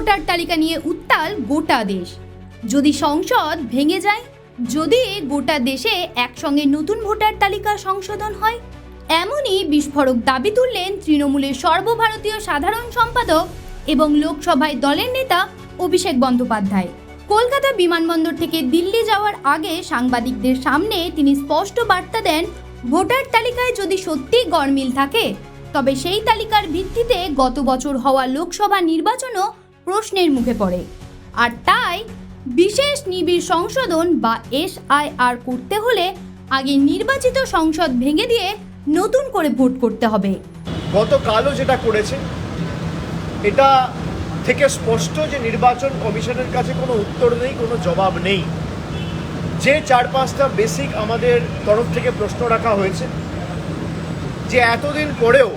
Voter তালিকা নিয়ে উত্তাল গোটা দেশ। যদি সংসদ ভেঙে যায়, যদি গোটা দেশে একসঙ্গে নতুন ভোটার তালিকা সংশোধন হয়, এমনই বিস্ফোরক দাবি তুললেন তৃণমূলের সর্বভারতীয় সাধারণ সম্পাদক এবং লোকসভায় দলের নেতা অভিষেক বন্দ্যোপাধ্যায়। কলকাতা বিমানবন্দর থেকে দিল্লি যাওয়ার আগে সাংবাদিকদের সামনে তিনি স্পষ্ট বার্তা দেন, ভোটার তালিকায় যদি সত্যিই গড়মিল থাকে, তবে সেই তালিকার ভিত্তিতে গত বছর হওয়া লোকসভা নির্বাচনও প্রশ্নের মুখে পড়ে। আর তাই বিশেষ নিবিড় সংশোধন বা এসআইআর করতে হলে আগে নির্বাচিত সংসদ ভেঙে দিয়ে নতুন করে ভোট করতে হবে। গতকালও যেটা করেছে, এটা থেকে স্পষ্ট যে নির্বাচন কমিশনের কাছে কোনো উত্তর নেই, কোনো জবাব নেই। যে চার পাঁচটা বেসিক আমাদের তরফ থেকে প্রশ্ন রাখা হয়েছে, যে এতদিন পরেও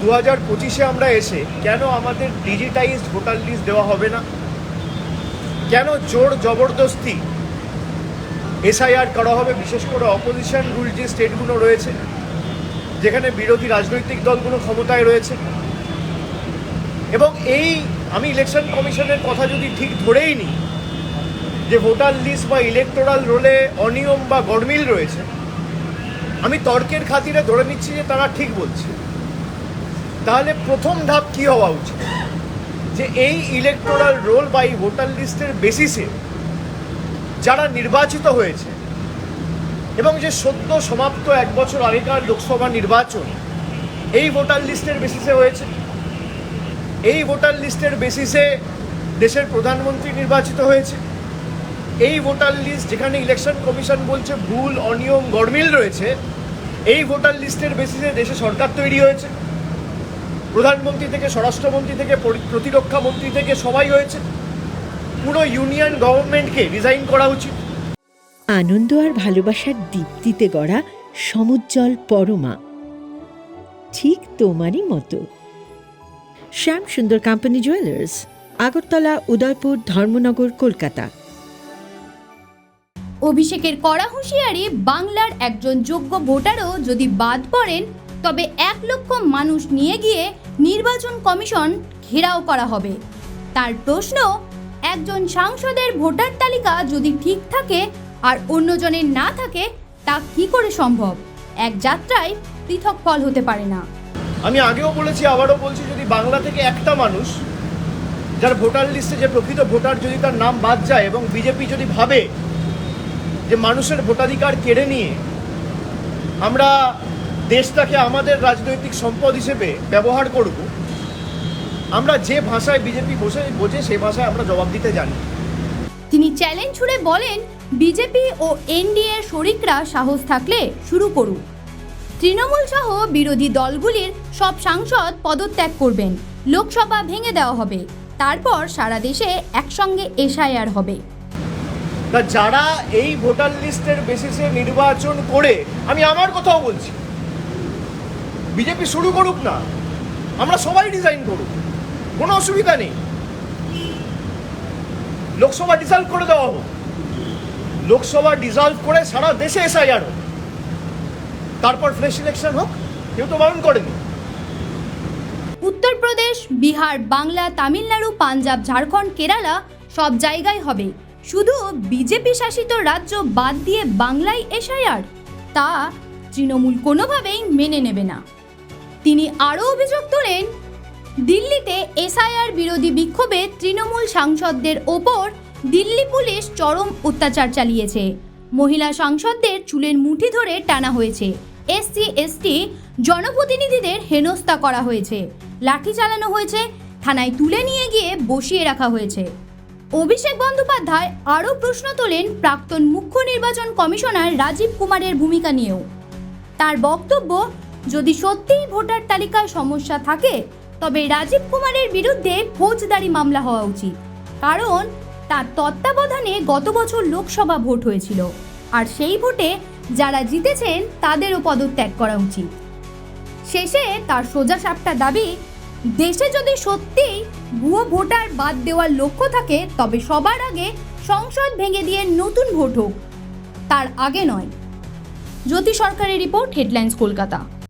দু হাজার পঁচিশে আমরা এসে কেন আমাদের ডিজিটাইজড ভোটার লিস্ট দেওয়া হবে না? কেন জোর জবরদস্তি এসআইআর করা হবে? বিশেষ করে অপোজিশন রুল যে স্টেটগুলো রয়েছে, যেখানে বিরোধী রাজনৈতিক দলগুলো ক্ষমতায় রয়েছে। এবং এই আমি ইলেকশন কমিশনের কথা যদি ঠিক ধরেই নিই, যে ভোটার লিস্ট বা ইলেকটোরাল রোলে অনিয়ম বা গরমিল রয়েছে, আমি তর্কের খাতিরে ধরে নিচ্ছি যে তারা ঠিক বলছে। তাহলে প্রথম ধাপ কি হওয়া উচিত? যে এই ইলেকটোরাল রোল বা এই ভোটার লিস্টের বেসিসে যারা নির্বাচিত হয়েছে এবং যে সদ্য সমাপ্ত এক বছর আগেকার লোকসভা নির্বাচন, এই ভোটার লিস্টের বেসিসে হয়েছে। এই ভোটার লিস্টের বেসিসে দেশের প্রধানমন্ত্রী নির্বাচিত হয়েছে। এই ভোটার লিস্ট যেখানে ইলেকশন কমিশন বলছে ভুল, অনিয়ম গরমিল রয়েছে, এই ভোটার লিস্টের বেসিসে দেশে সরকার তৈরি হয়েছে। প্রধানমন্ত্রী থেকে স্বরাষ্ট্রমন্ত্রী থেকে প্রতিরক্ষা মন্ত্রী থেকে সবাই হয়েছে পুরো ইউনিয়ন গভর্নমেন্টকে রিজাইন করা উচিত। আনন্দ আর ভালোবাসার দীপ্তিতে গড়া সমুজ্জ্বল পরমা। ঠিক তোমারই মতো। Shyam Sundar company jewellers Agartala Udaipur Dharmanagar Kolkata. অভিষেকের কড়া হুঁশিয়ারি বাংলার একজন যোগ্য ভোটারও যদি বাদ পড়েন তবে এক লক্ষ মানুষ নিয়ে গিয়ে নির্বাচন কমিশন ঘেরাও করা হবে। তার প্রশ্ন, একজন সাংসদের ভোটার তালিকা যদি ঠিক থাকে আর অন্যজনের না থাকে, তা কি করে সম্ভব? এক যাত্রায় পৃথক ফল হতে পারে না। আমি আগেও বলেছি, আবারও বলছি, যদি বাংলা থেকে একটা মানুষ যার ভোটার লিস্টে যে প্রকৃত ভোটার যদি তার নাম বাদ যায় এবং বিজেপি যদি ভাবে যে মানুষের ভোটাধিকার কেড়ে নিয়ে আমরা দেশটাকে আমাদের রাজনৈতিক সম্পদ হিসেবে ব্যবহার করব আমরা যে ভাষায় বিজেপি বসে বোঝে সেই ভাষায় আমরা জবাব দিতে জানি। তিনি চ্যালেঞ্জ ছুড়ে বলেন বিজেপি ও এনডিএ শরিকরা সাহস থাকলে শুরু করুক তৃণমূল সহ বিরোধী দলগুলির সব সাংসদ পদত্যাগ করবেন। লোকসভা ভেঙে দেওয়া হবে। তারপর সারা দেশে একসঙ্গে এসআইআর হবে। যারা এই ভোটার লিস্টের বেসিসে নির্বাচন করে আমি আমার কথাও বলছি। বিজেপি শুরু করুক না, আমরা সবাই ডিজাইন করুক, কোনো অসুবিধা নেই। লোকসভা ডিসলভ করে দেওয়া হোক। লোকসভা ডিসলভ করে সারা দেশে এসআইআর হোক। তারপর ফ্রেশ ইলেকশন হোক, কেউ তো বারণ করেনি। উত্তরপ্রদেশ, বিহার, বাংলা, তামিলনাড়ু, পাঞ্জাব, ঝাড়খণ্ড, কেরালা সব জায়গায় হবে। শুধু বিজেপি শাসিত রাজ্য বাদ দিয়ে বাংলায় এসআইআর তা তৃণমূল কোনোভাবেই মেনে নেবে না। তিনি আরও অভিযোগ তোলেন, দিল্লিতে এসআইআর বিরোধী বিক্ষোভে তৃণমূল সাংসদদের ওপর দিল্লি পুলিশ চরম অত্যাচার চালিয়েছে। মহিলা সাংসদদের চুলের মুঠি ধরে টানা হয়েছে। এসসি, এসটি, জনপ্রতিনিধিদের হেনস্থা করা হয়েছে। লাঠি চালানো হয়েছে, থানায় তুলে নিয়ে গিয়ে বসিয়ে রাখা হয়েছে। অভিষেক বন্দ্যোপাধ্যায় আরও প্রশ্ন তোলেন প্রাক্তন মুখ্য নির্বাচন কমিশনার রাজীব কুমারের ভূমিকা নিয়েও। তার বক্তব্য যদি সত্যিই ভোটার তালিকায় সমস্যা থাকে, তবে রাজীব কুমারের বিরুদ্ধে ফৌজদারি মামলা হওয়া উচিত। কারণ, তার তত্ত্বাবধানে গত বছর লোকসভা ভোট হয়েছিল। আর সেই ভোটে যারা জিতেছেন, তাদেরও পদত্যাগ করা উচিত। শেষে তার সোজা সাপটা দাবি, দেশে যদি সত্যিই ভুয়ো ভোটার বাদ দেওয়ার লক্ষ্য থাকে, তবে সবার আগে সংসদ ভেঙে দিয়ে নতুন ভোট হোক। তার আগে নয়। জ্যোতি সরকারের রিপোর্ট, হেডলাইন্স, কলকাতা।